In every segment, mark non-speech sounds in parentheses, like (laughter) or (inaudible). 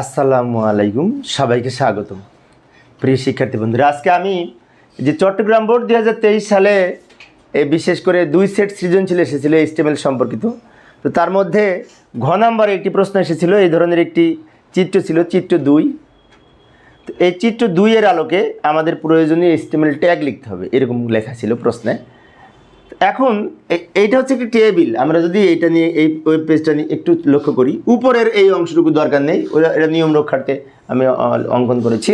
আসসালামু আলাইকুম, সবাইকে স্বাগতম। প্রিয় শিক্ষার্থী বন্ধুরা, আজকে আমি যে চট্টগ্রাম বোর্ড দুই হাজার তেইশ সালে এই বিশেষ করে দুই সেট সৃজনশীল এসেছিল এইচটিএমএল সম্পর্কিত, তো তার মধ্যে ঘ নাম্বারে একটি প্রশ্ন এসেছিল, এই ধরনের একটি চিত্র ছিল, চিত্র দুই। তো এই চিত্র দুইয়ের আলোকে আমাদের প্রয়োজনীয় এইচটিএমএল ট্যাগ লিখতে হবে, এরকম লেখা ছিল প্রশ্নে। এখন এইটা হচ্ছে একটি টেবিল আমরা যদি এইটা নিয়ে, এই ওয়েব পেজটা নিয়ে একটু লক্ষ্য করি, উপরের এই অংশটুকু দরকার নেই, ওরা এটা নিয়ম রক্ষার্থে আমি অঙ্কন করেছি।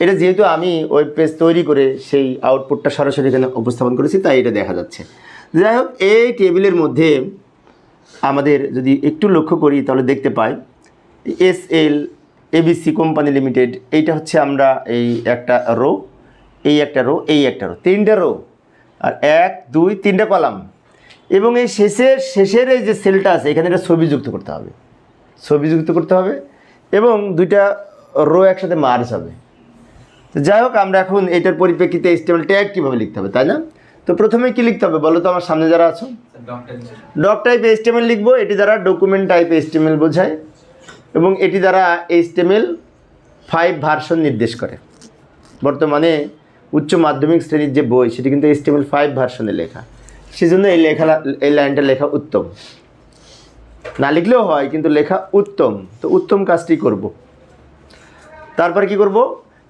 এটা যেহেতু আমি ওয়েব পেজ তৈরি করে সেই আউটপুটটা সরাসরি এখানে উপস্থাপন করেছি, তাই এটা দেখা যাচ্ছে। যাই হোক, এই টেবিলের মধ্যে আমাদের যদি একটু লক্ষ্য করি, তাহলে দেখতে পাই S L A B C company limited এইটা হচ্ছে আমরা এই একটা রো এই একটা রো এই একটা রো তিনটা রো আর এক, দুই, তিনটে কলাম। এবং এই শেষের শেষের এই যে সেলটা আছে, এখানে একটা ছবি যুক্ত করতে হবে। ছবি যুক্ত করতে হবে এবং দুইটা রো একসাথে মার্চ হবে। তো যাই হোক, আমরা এখন এটার পরিপ্রেক্ষিতে এস্টিমেল ট্যাগ কীভাবে লিখতে হবে, তাই না? তো প্রথমে কি লিখতে হবে, বলো তো আমার সামনে যারা আছো? ডক টাইপ এস্টিমেল লিখব, এটি দ্বারা ডকুমেন্ট টাইপ এস্টিমেল বোঝায় এবং এটি দ্বারা এস্টিমেল ফাইভ ভার্সন নির্দেশ করে। বর্তমানে উচ্চ মাধ্যমিক শ্রেণির যে বই, সেটি কিন্তু এস্টিমেল ফাইভ ভার্সনে লেখা। সেজন্য এই লেখা, এই লাইনটা লেখা উত্তম। না লিখলেও হয়, কিন্তু লেখা উত্তম। তো উত্তম কাজটি করব। তারপরে কি করব?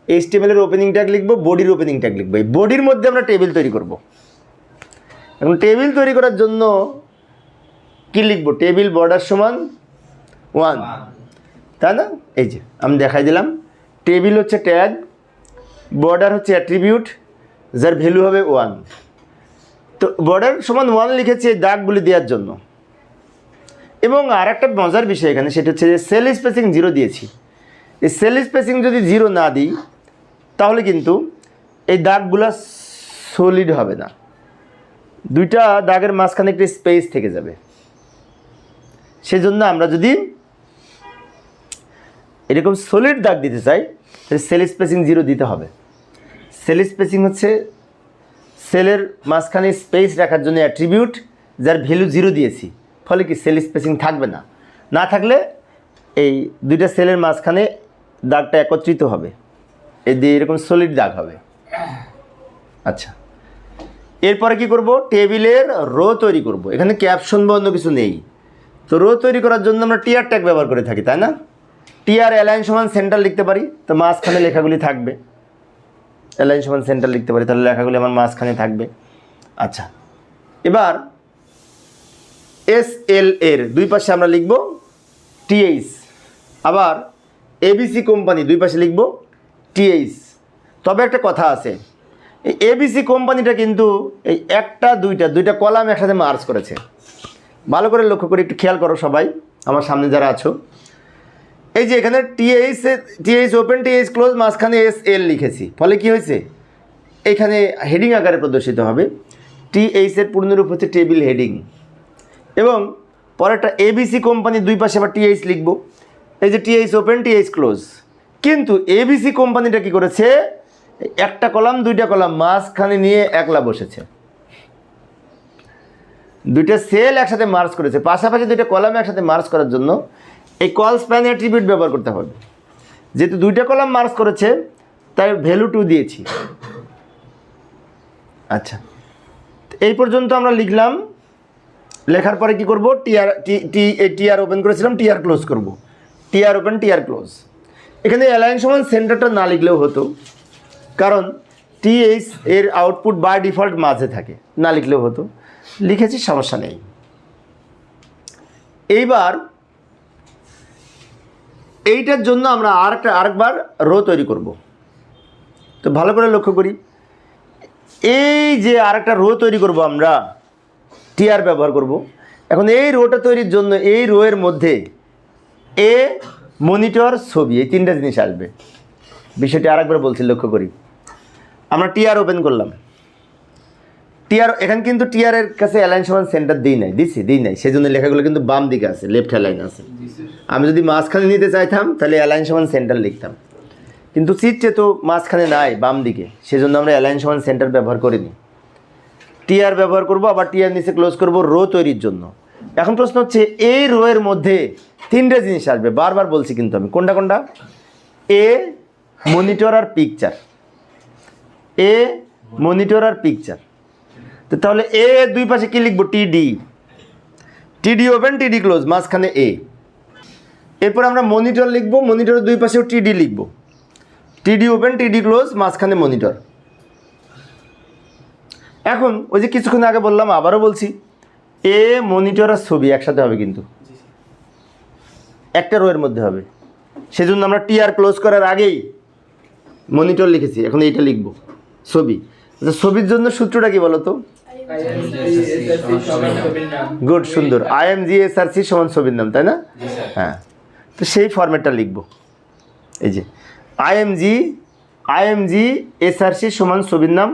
এইচটিএমএলের ওপেনিং ট্যাগ লিখব বডির ওপেনিং ট্যাগ লিখব। এই বডির মধ্যে আমরা টেবিল তৈরি করব। এখন টেবিল তৈরি করার জন্য কি লিখব? টেবিল বর্ডার সমান ওয়ান তাই না? এই যে, আমি দেখাই দিলাম। টেবিল হচ্ছে ট্যাগ বর্ডার হচ্ছে অ্যাট্রিবিউট যার ভ্যালু হবে ওয়ান তো বর্ডার সমান ওয়ান লিখেছি এই দাগগুলি দেওয়ার জন্য। এবং আর একটা মজার বিষয় এখানে, সেটা হচ্ছে যে সেল স্পেসিং জিরো দিয়েছি। এই সেল স্পেসিং যদি জিরো না দিই, তাহলে কিন্তু এই দাগগুলো সলিড হবে না। দুইটা দাগের মাঝখানে একটি স্পেস থেকে যাবে। সেজন্য আমরা যদি এরকম সলিড দাগ দিতে চাই, তাহলে সেল স্পেসিং জিরো দিতে হবে। সেল স্পেসিং হচ্ছে সেলের মাঝখানে স্পেস রাখার জন্য অ্যাট্রিবিউট, যার ভ্যালু জিরো দিয়েছি। ফলে কি সেল স্পেসিং থাকবে না? না থাকলে এই দুইটা সেলের মাঝখানে দাগটা একত্রিত হবে। এ দিয়ে এরকম সলিড দাগ হবে। আচ্ছা। এরপরে কি করব? টেবিলের রো তৈরি করব। এখানে ক্যাপশন বা অন্য কিছু নেই। তো রো তৈরি করার জন্য আমরা টিয়ার ট্যাগ ব্যবহার করে থাকি, তাই না? টিয়ার অ্যালাইন সমান সেন্টার লিখতে পারি। তো মাঝখানে লেখাগুলি থাকবে। অ্যালাইন সমান সেন্টার লিখতে পারি, তাহলে লেখাগুলি আমার মাঝখানে থাকবে। আচ্ছা এবার এস এল এর, দুই পাশে আমরা লিখব টিএইচ আবার এবিসি কোম্পানি, দুই পাশে লিখব টিএইচ তবে একটা কথা আছে, এই এবিসি কোম্পানিটা কিন্তু এই একটা, দুইটা দুইটা কলাম একসাথে মার্চ করেছে। ভালো করে লক্ষ্য করে একটু খেয়াল করো সবাই, আমার সামনে যারা আছো। এই যে এখানে T H T H open T H close মাঝখানে এস এল লিখেছি। ফলে কি হয়েছে? এখানে হেডিং আকারে প্রদর্শিত হবে। টিএইচ এর পূর্ণরূপ হচ্ছে টেবিল হেডিং এবং পরেরটা এবিসি কোম্পানির দুই পাশে আবার টিএইচ লিখব। এই যে T H open T H close কিন্তু এবিসি কোম্পানিটা কি করেছে? একটা কলাম, দুইটা কলাম, মাঝখানে নিয়ে একলা বসেছে। দুইটা সেল একসাথে মার্চ করেছে। পাশাপাশি দুইটা কলাম একসাথে মার্চ করার জন্য এই কল স্প্যান অ্যাট্রিবিউট ব্যবহার করতে হবে। যেহেতু দুইটা কলাম মার্চ করেছে, তাই ভ্যালু টু দিয়েছি। আচ্ছা। এই পর্যন্ত আমরা লিখলাম, লেখার পরে কি করব? T R T T R open করেছিলাম টিআর ক্লোজ করব। T R open T R close এখানে অ্যালাইন সমান সেন্টারটা না লিখলেও হতো, কারণ টিএইচ এর আউটপুট বাই ডিফল্ট মাঝে থাকে, না লিখলেও হতো। লিখেছি, সমস্যা নেই। এইবার এইটার জন্য আমরা আরেকটা, আরেকবার রো তৈরি করব। তো ভালো করে লক্ষ্য করি। এই যে আরেকটা রো তৈরি করব আমরা টিআর ব্যবহার করব। এখন এই রোটা তৈরির জন্য এই রোয়ের মধ্যে এ মনিটর ছবি, এই তিনটা জিনিস আসবে। বিষয়টি আরেকবার বলছি, লক্ষ্য করি। আমরা টিআর ওপেন করলাম। টিআর, এখানে কিন্তু টিআরের কাছে অ্যালাইন সমান সেন্টার দিই নাই, দিছি, দিই নাই। সেই জন্য লেখাগুলো কিন্তু বাম দিকে আছে লেফট অ্যালাইন আছে। আমি যদি মাঝখানে নিতে চাইতাম, তাহলে অ্যালাইন সমান সেন্টার লিখতাম। কিন্তু চিত্রে তো মাঝখানে নাই, বাম দিকে, সেজন্য আমরা অ্যালাইন সমান সেন্টার ব্যবহার করিনি। টিআর ব্যবহার করব, আবার টিআর নিচে ক্লোজ করব রো তৈরির জন্য। এখন প্রশ্ন হচ্ছে, এই রো এর মধ্যে তিনটে জিনিস আসবে, বারবার বলছি কিন্তু আমি। কোনটা কোনটা? এ মনিটর আর পিকচার এ মনিটর আর পিকচার তো তাহলে এ দুই পাশে কি লিখব? টিডি টিডি ওপেন টিডি ক্লোজ মাঝখানে এ এরপর আমরা মনিটর লিখব মনিটরের দুই পাশেও টিডি লিখব। টিডি ওপেন টিডি ক্লোজ মাঝখানে মনিটর এখন ওই যে কিছুক্ষণ আগে বললাম, আবারও বলছি, এ মনিটর আর ছবি একসাথে হবে কিন্তু। একটা রোয়ের মধ্যে হবে। সেজন্য আমরা টিআর ক্লোজ করার আগেই মনিটর লিখেছি, এখন এইটা লিখব, ছবি। আচ্ছা ছবির জন্য সূত্রটা কি বলো তো গুড, সুন্দর। I M G S R C সমান ছবির নাম, তাই না? হ্যাঁ। তো সেই ফরম্যাটটা লিখব। এই যে I M G I M G S R C সমান ছবির নাম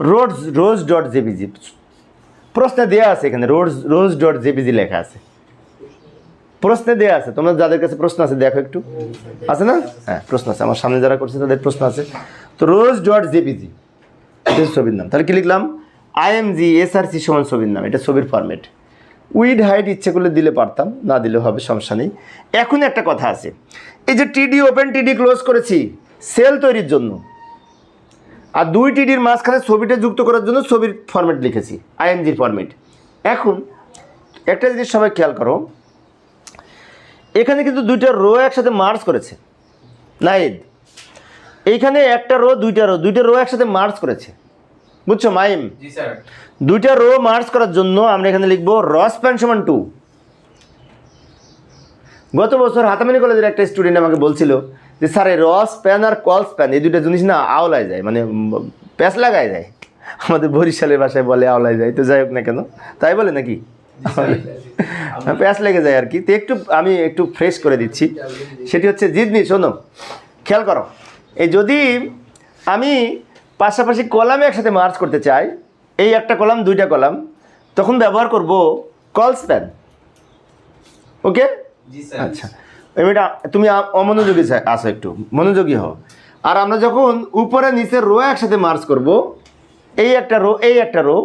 রোজ রোজ ডট জেপিজি প্রশ্নে দেওয়া আছে এখানে রোজ রোজ ডট জেপিজি লেখা আছে। প্রশ্নে দেওয়া আছে, তোমরা যাদের কাছে প্রশ্ন আছে, দেখো একটু। আছে না? হ্যাঁ প্রশ্ন আছে। আমার সামনে যারা করছে, তাদের প্রশ্ন আছে। তো রোজ ডট হচ্ছে ছবির নাম। তাহলে কি লিখলাম? আইএমজি, এসআরসি সমান ছবির নাম, এটা ছবির ফরম্যাট উইড হাইট ইচ্ছে করলে দিলে পারতাম, না দিলে হবে, সমস্যা নেই। এখন একটা কথা আছে। এই যে টিডি ওপেন টিডি ক্লোজ করেছি সেল তৈরির জন্য। আর দুই টিডির মাঝখানে ছবিটা যুক্ত করার জন্য ছবির ফরম্যাট লিখেছি আইএমজির ফরম্যাট এখন, একটা জিনিস সবাই খেয়াল করো, এখানে কিন্তু দুইটা রো একসাথে মার্চ করেছে। নাইদ এইখানে একটা রো দুইটা রো দুইটা রো একসাথে মার্চ করেছে। বুঝছ মাইম? দুইটা রো মার্চ করার জন্য আমরা এখানে লিখব রস প্যান সমান টু গত বছর হাতামানি কলেজের একটা স্টুডেন্ট আমাকে বলছিল যে স্যার এই রস প্যান আর কলস প্যান এই দুইটা জিনিস না আওলায় যায় মানে প্যাঁচ লাগায় যায়। আমাদের বরিশালের ভাষায় বলে আওলায় যায় তো যাই হোক না কেন। তাই বলে নাকি? (laughs) প্যাঁচ লেগে যায় আর কি। তো একটু আমি একটু ফ্রেশ করে দিচ্ছি। সেটি হচ্ছে জিদনি শোনো খেয়াল করো। এই যদি আমি পাশাপাশি কলামে একসাথে মার্চ করতে চাই এই একটা কলাম দুইটা কলাম তখন ব্যবহার করব কল স্প্যান ওকে আচ্ছা। এবারটা তুমি অমনোযোগী আসো একটু মনোযোগী হও। আর আমরা যখন উপরে নিচে রো একসাথে মার্চ করব এই একটা রো এই একটা রো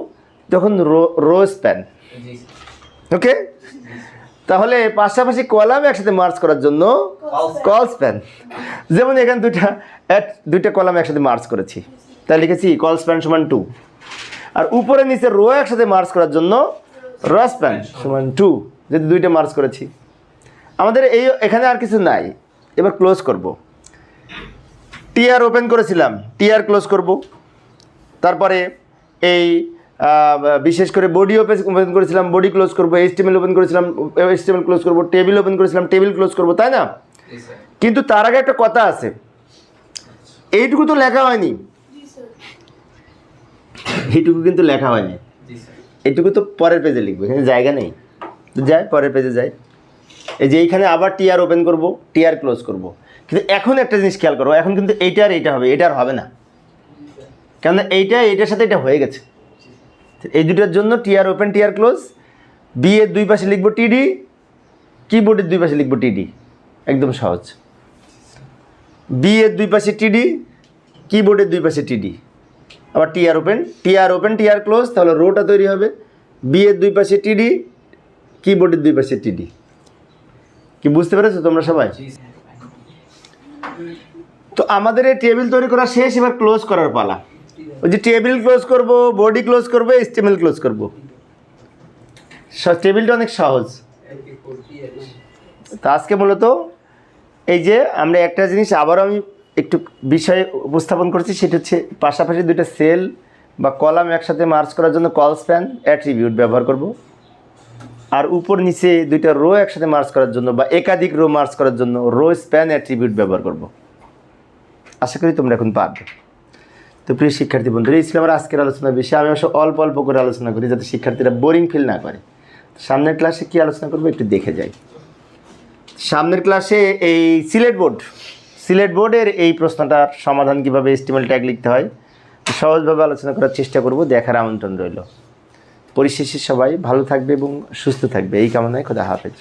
তখন রো রো স্প্যান ওকে তাহলে পাশাপাশি কলাম একসাথে মার্চ করার জন্য কল স্প্যান যেমন এখানে দুইটা দুইটা কলাম একসাথে মার্চ করেছি। তাই লিখেছি কল স্প্যান সমান টু আর উপরে নিচে রো একসাথে মার্চ করার জন্য র স্প্যান সমান টু যদি দুইটা মার্চ করেছি। আমাদের এই এখানে আর কিছু নাই এবার ক্লোজ করব। টিআর ওপেন করেছিলাম টিআর ক্লোজ করব। তারপরে এই বিশেষ করে বডি ওপেন ওপেন করেছিলাম বডি ক্লোজ করব এইচটিএমএল ওপেন করেছিলাম এইচটিএমএল ক্লোজ করব টেবিল ওপেন করেছিলাম টেবিল ক্লোজ করব তাই না? কিন্তু তার আগে একটা কথা আছে। এইটুকু তো লেখা হয়নি। এইটুকু কিন্তু লেখা হয়নি। এইটুকু তো পরের পেজে লিখব এখানে জায়গা নেই। তো যাই পরের পেজে যাই। এই যে এইখানে আবার টিআর ওপেন করব টিআর ক্লোজ করব। কিন্তু এখন একটা জিনিস খেয়াল করব এখন কিন্তু এইটা আর এইটা হবে এটা আর হবে না। কেননা এইটা এইটার সাথে এটা হয়ে গেছে। এই দুটার জন্য TR open TR close B এর দুই পাশে লিখব টিডি কিবোর্ডের দুই পাশে লিখব টিডি একদম সহজ। বি এর দুই পাশে টিডি কিবোর্ডের দুই পাশে টিডি আবার TR open TR open TR close তাহলে রোটা তৈরি হবে। বি এর দুই পাশে টিডি কিবোর্ডের দুই পাশে টিডি কি বুঝতে পেরেছ তোমরা সবাই? তো আমাদের এই টেবিল তৈরি করা শেষ এবার ক্লোজ করার পালা। ওই যে টেবিল ক্লোজ করব বডি ক্লোজ করব স্টেমেল ক্লোজ করব। টেবিলটা অনেক সহজ। তো আজকে মূলত এই যে আমরা একটা জিনিস আবারও আমি একটু বিষয়ে উপস্থাপন করছি, সেটা হচ্ছে পাশাপাশি দুটো সেল বা কলাম একসাথে মার্চ করার জন্য কল স্প্যান অ্যাট্রিবিউট ব্যবহার করব। আর উপর নিচে দুইটা রো একসাথে মার্চ করার জন্য বা একাধিক রো মার্চ করার জন্য রো স্প্যান অ্যাট্রিবিউট ব্যবহার করব। আশা করি তোমরা এখন পারবে। তো প্রিয় শিক্ষার্থী বন্ধুরা, এই ছিল আমার আজকের আলোচনার বিষয়। আমি অবশ্য অল্প অল্প করে আলোচনা করি যাতে শিক্ষার্থীরা বোরিং ফিল না করে। সামনের ক্লাসে কী আলোচনা করব একটু দেখে যাই। সামনের ক্লাসে এই সিলেট বোর্ড সিলেট বোর্ডের এই প্রশ্নটার সমাধান কীভাবে এস্টিমেল ট্যাগ লিখতে হয়, সহজভাবে আলোচনা করার চেষ্টা করব, দেখার আমন্ত্রণ রইল। পরিশেষে সবাই ভালো থাকবে এবং সুস্থ থাকবে। এই কামনায় খোদা হাফেজ।